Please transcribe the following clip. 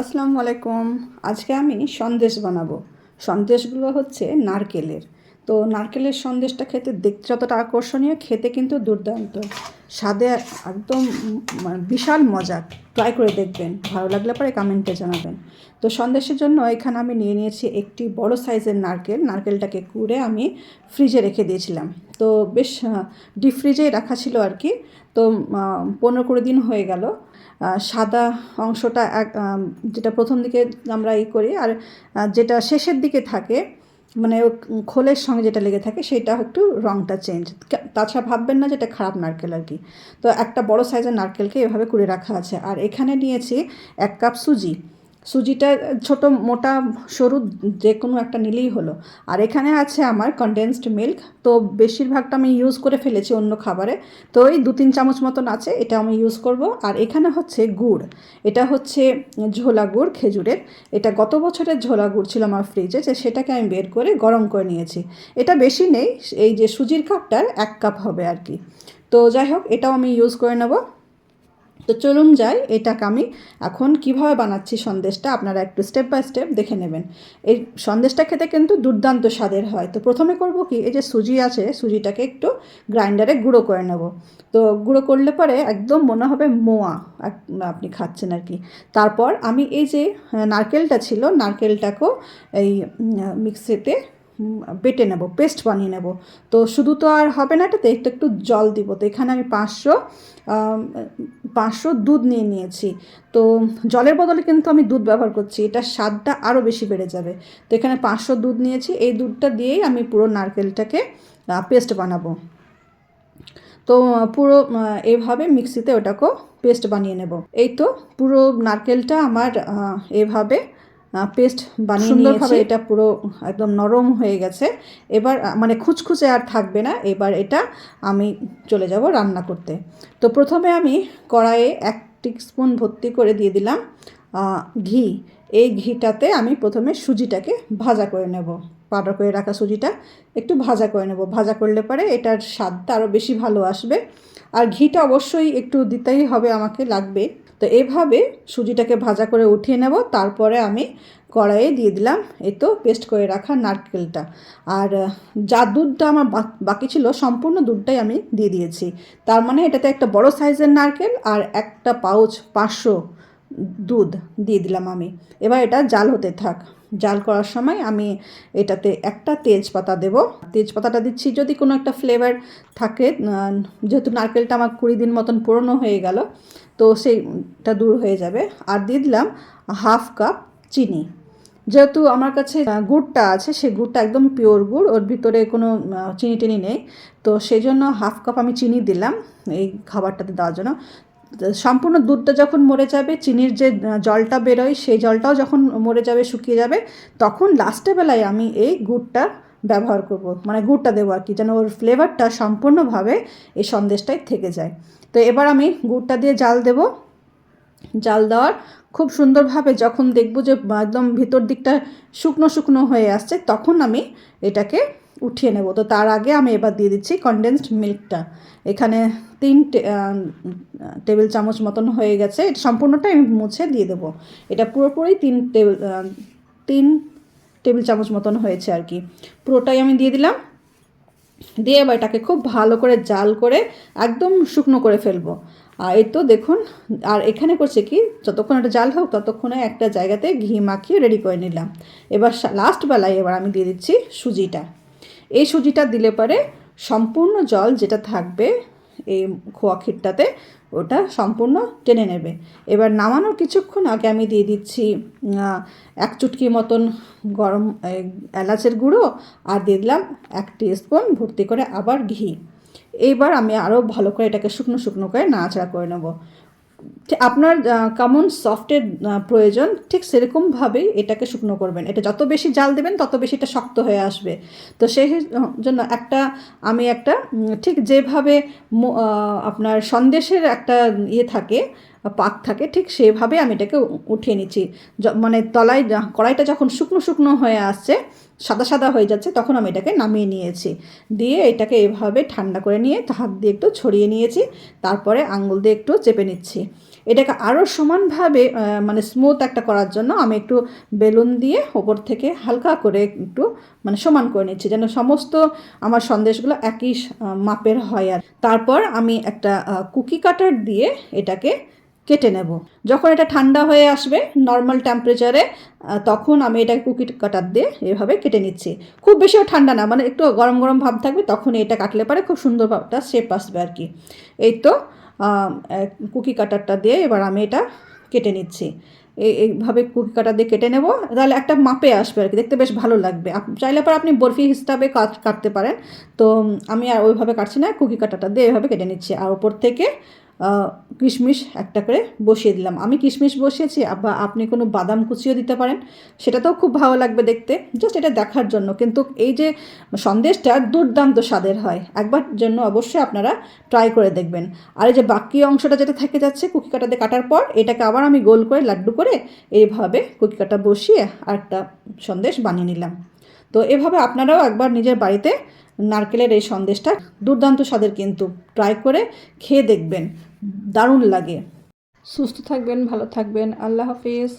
আসসালামু আলাইকুম। আজকে আমি সন্দেশ বানাবো। সন্দেশগুলো হচ্ছে নারকেলের। তো নারকেলের সন্দেশটা খেতে দেখতে যতটা আকর্ষণীয়, খেতে কিন্তু দুর্দান্ত। স্বাদে একদম মানে বিশাল মজা। ট্রাই করে দেখবেন। ভালো লাগলে পরে কমেন্টে জানাবেন। তো সন্দেশের জন্য এখানে আমি নিয়ে নিয়েছি একটি বড় সাইজের নারকেল। নারকেলটাকে কুড়ে আমি ফ্রিজে রেখে দিয়েছিলাম। তো বেশ ডিপ ফ্রিজেই রাখা ছিল আর কি। তো পনেরো কুড়ি দিন হয়ে গেল। সাদা অংশটা এক যেটা প্রথম দিকে আমরা ই করি আর যেটা শেষের দিকে থাকে মানে খোলের সঙ্গে যেটা লেগে থাকে সেটা একটু রঙটা চেঞ্জ তাছাড়া ভাববেন না যেটা খারাপ নারকেল আর কি। তো একটা বড় সাইজের নারকেলকে এভাবে করে রাখা আছে। আর এখানে নিয়েছি এক কাপ সুজি। সুজিটা ছোট, মোটা, সরু যে কোনো একটা নিলেই হলো। আর এখানে আছে আমার কনডেন্সড মিল্ক তো বেশিরভাগটা আমি ইউজ করে ফেলেছি অন্য খাবারে। তো এই দু তিন চামচ মতন আছে, এটা আমি ইউজ করব। আর এখানে হচ্ছে গুড়, এটা হচ্ছে ঝোলা গুড় খেজুরের। এটা গত বছরের ঝোলা গুড় ছিল আমার ফ্রিজে যে সেটাকে আমি বের করে গরম করে নিয়েছি। এটা বেশি নেই, এই যে সুজির কাপটার এক কাপ হবে আর কি। তো যাই হোক, এটাও আমি ইউজ করে নেব। তো চলুন যাই এটাকে আমি এখন কীভাবে বানাচ্ছি সন্দেশটা, আপনারা একটু স্টেপ বাই স্টেপ দেখে নেবেন। এই সন্দেশটা খেতে কিন্তু দুর্দান্ত স্বাদের হয়। তো প্রথমে করব কি, এই যে সুজি আছে, সুজিটাকে একটু গ্রাইন্ডারে গুঁড়ো করে নেব। তো গুঁড়ো করলে পরে একদম মনে হবে মোয়া আপনি খাচ্ছেন আর কি। তারপর আমি এই যে নারকেলটা ছিল, নারকেলটাকেও এই মিক্সিতে বেটে নেব, পেস্ট বানিয়ে নেব। তো শুধু তো আর হবে না এটাতে, একটু একটু জল দিব। তো এখানে আমি পাঁচশো পাঁচশো দুধ নিয়ে নিয়েছি। তো জলের বদলে কিন্তু আমি দুধ ব্যবহার করছি, এটা স্বাদটা আরও বেশি বেড়ে যাবে। তো এখানে পাঁচশো দুধ নিয়েছি, এই দুধটা দিয়েই আমি পুরো নারকেলটাকে পেস্ট বানাবো। তো পুরো এভাবে মিক্সিতে ওটাকেও পেস্ট বানিয়ে নেব। এই তো পুরো নারকেলটা আমার এভাবে পেস্ট বানিয়ে সুন্দরভাবে এটা পুরো একদম নরম হয়ে গেছে। এবার মানে খুচখুচে আর থাকবে না। এবার এটা আমি চলে যাব রান্না করতে। তো প্রথমে আমি কড়াইয়ে এক স্পুন ভর্তি করে দিয়ে দিলাম ঘি। এই ঘিটাতে আমি প্রথমে সুজিটাকে ভাজা করে নেব। পাউডার করে রাখা সুজিটা একটু ভাজা করে নেব। ভাজা করলে পরে এটার স্বাদটা আরও বেশি ভালো আসবে। আর ঘিটা অবশ্যই একটু দিতেই হবে আমাকে লাগবে। তো এভাবে সুজিটাকে ভাজা করে উঠিয়ে নেব। তারপরে আমি কড়াইয়ে দিয়ে দিলাম এই তো পেস্ট করে রাখা নারকেলটা। আর যা দুধটা আমার বাকি ছিল সম্পূর্ণ দুধটাই আমি দিয়ে দিয়েছি। তার মানে এটাতে একটা বড় সাইজের নারকেল আর একটা পাউচ, পাঁচশো দুধ দিয়ে দিলাম আমি। এবার এটা জাল হতে থাক। জাল করার সময় আমি এটাতে একটা তেজপাতা দেব। তেজপাতাটা দিচ্ছি, যদি কোনো একটা ফ্লেভার থাকে যেহেতু নারকেলটা আমার কুড়ি দিন মতন পুরনো হয়ে গেল, তো সেইটা দূর হয়ে যাবে। আর দিয়ে দিলাম হাফ কাপ চিনি। যেহেতু আমার কাছে গুড়টা আছে সেই গুড়টা একদম পিওর গুড়, ওর ভিতরে কোনো চিনি টিনি নেই, তো সেই জন্য হাফ কাপ আমি চিনি দিলাম এই খাবারটাতে দেওয়ার জন্য। সম্পূর্ণ দুধটা যখন মরে যাবে, চিনির যে জলটা বেরোয়, সেই জলটাও যখন মরে যাবে, শুকিয়ে যাবে, তখন লাস্টে বেলায় আমি এই গুড়টা ব্যবহার করব। মানে গুড়টা দেবো আর কি, যেন ওর ফ্লেভারটা সম্পূর্ণভাবে এই সন্দেশটাই থেকে যায়। তো এবার আমি গুড়টা দিয়ে জাল দেবো। জাল দেওয়ার খুব সুন্দরভাবে যখন দেখব যে, একদম ভিতর দিকটা শুকনো শুকনো হয়ে আসছে, তখন আমি এটাকে উঠিয়ে নেব। তো তার আগে আমি এবার দিয়ে দিচ্ছি কনডেন্সড মিল্কটা এখানে তিন টেবিল চামচ মতন হয়ে গেছে। এটা সম্পূর্ণটাই আমি মুছে দিয়ে দেবো। এটা পুরোপুরি তিন টেবিল তিন টেবিল চামচ মতন হয়েছে আর কি। পুরোটাই আমি দিয়ে দিলাম। দিয়ে এবার এটাকে খুব ভালো করে জাল করে একদম শুকনো করে ফেলব। আর এই তো দেখুন, আর এখানে করছে কি, যতক্ষণ এটা জাল হোক ততক্ষণে একটা জায়গাতে ঘি মাখিয়ে রেডি করে নিলাম। এবার লাস্ট বেলায় এবার আমি দিয়ে দিচ্ছি সুজিটা। এই সুজিটা দিলে পরে সম্পূর্ণ জল যেটা থাকবে এই খোয়া ক্ষীরটাতে, ওটা সম্পূর্ণ টেনে নেবে। এবার নামানোর কিছুক্ষণ আগে আমি দিয়ে দিচ্ছি এক চুটকি মতন গরম এলাচের গুঁড়ো আর দিয়ে দিলাম এক স্পুন ভর্তি করে আবার ঘি। এইবার আমি আরও ভালো করে এটাকে শুকনো শুকনো করে নাড়াচাড়া করে নেব। আপনার কেমন সফটের প্রয়োজন, ঠিক সেরকমভাবেই এটাকে শুকনো করবেন। এটা যত বেশি জাল দেবেন, তত বেশি এটা শক্ত হয়ে আসবে। তো সেই জন্য একটা, আমি একটা ঠিক যেভাবে আপনার সন্দেশের একটা ইয়ে থাকে পাক থাকে, ঠিক সেভাবে আমি এটাকে উঠিয়ে নিচ্ছি। মানে তলায় কড়াইটা যখন শুকনো শুকনো হয়ে আসছে, সাদা সাদা হয়ে যাচ্ছে, তখন আমি এটাকে নামিয়ে নিয়েছি। দিয়ে এটাকে এভাবে ঠান্ডা করে নিয়ে হাত দিয়ে একটু ছড়িয়ে নিয়েছি, তারপরে আঙুল দিয়ে একটু চেপে নিচ্ছি। এটাকে আরও সমানভাবে মানে স্মুথ একটা করার জন্য আমি একটু বেলুন দিয়ে ওপর থেকে হালকা করে একটু মানে সমান করে নিচ্ছি, যেন সমস্ত আমার সন্দেশগুলো একই মাপের হয় আর তারপর আমি একটা কুকি কাটার দিয়ে এটাকে কেটে নেব। যখন এটা ঠান্ডা হয়ে আসবে নর্মাল টেম্পারেচারে তখন আমি এটা কুকি কাটার দিয়ে এভাবে কেটে নিচ্ছি। খুব বেশিও ঠান্ডা না মানে একটু গরম গরম ভাব থাকবে, তখন এটা কাটলে পারে খুব সুন্দর ভাবটা শেপ আসবে আর কি। এই তো কুকি কাটারটা দিয়ে এবার আমি এটা কেটে নিচ্ছি। এই এইভাবে কুকি কাটার দিয়ে কেটে নেব, তাহলে একটা মাপে আসবে আর কি, দেখতে বেশ ভালো লাগবে। চাইলে পর আপনি বরফি হিসাবে কাট, কাটতে পারেন। তো আমি আর ওইভাবে কাটছি না, কুকি কাটাটা দিয়ে এভাবে কেটে নিচ্ছি। আর ওপর থেকে কিশমিশ একটা করে বসিয়ে দিলাম। আমি কিশমিশ বসিয়েছি বা আপনি কোনো বাদাম কুচিও দিতে পারেন। সেটাতেও খুব ভালো লাগবে দেখতে। জাস্ট এটা দেখার জন্য। কিন্তু এই যে সন্দেশটা দুর্দান্ত স্বাদের হয়। একবার জন্য অবশ্যই আপনারা ট্রাই করে দেখবেন। আর এই যে বাকি অংশটা যেটা থেকে যাচ্ছে কুকি কাটাতে কাটার পর, এটাকে আবার আমি গোল করে লাড্ডু করে এইভাবে কুকি কাটা বসিয়ে আর একটা সন্দেশ বানিয়ে নিলাম। তো এভাবে আপনারাও একবার নিজের বাড়িতে নারকেলের এই সন্দেশটা দুর্দান্ত স্বাদের কিন্তু। ট্রাই করে খেয়ে দেখবেন। দারুণ লাগে। সুস্থ থাকবেন, ভালো থাকবেন। আল্লাহ হাফিজ।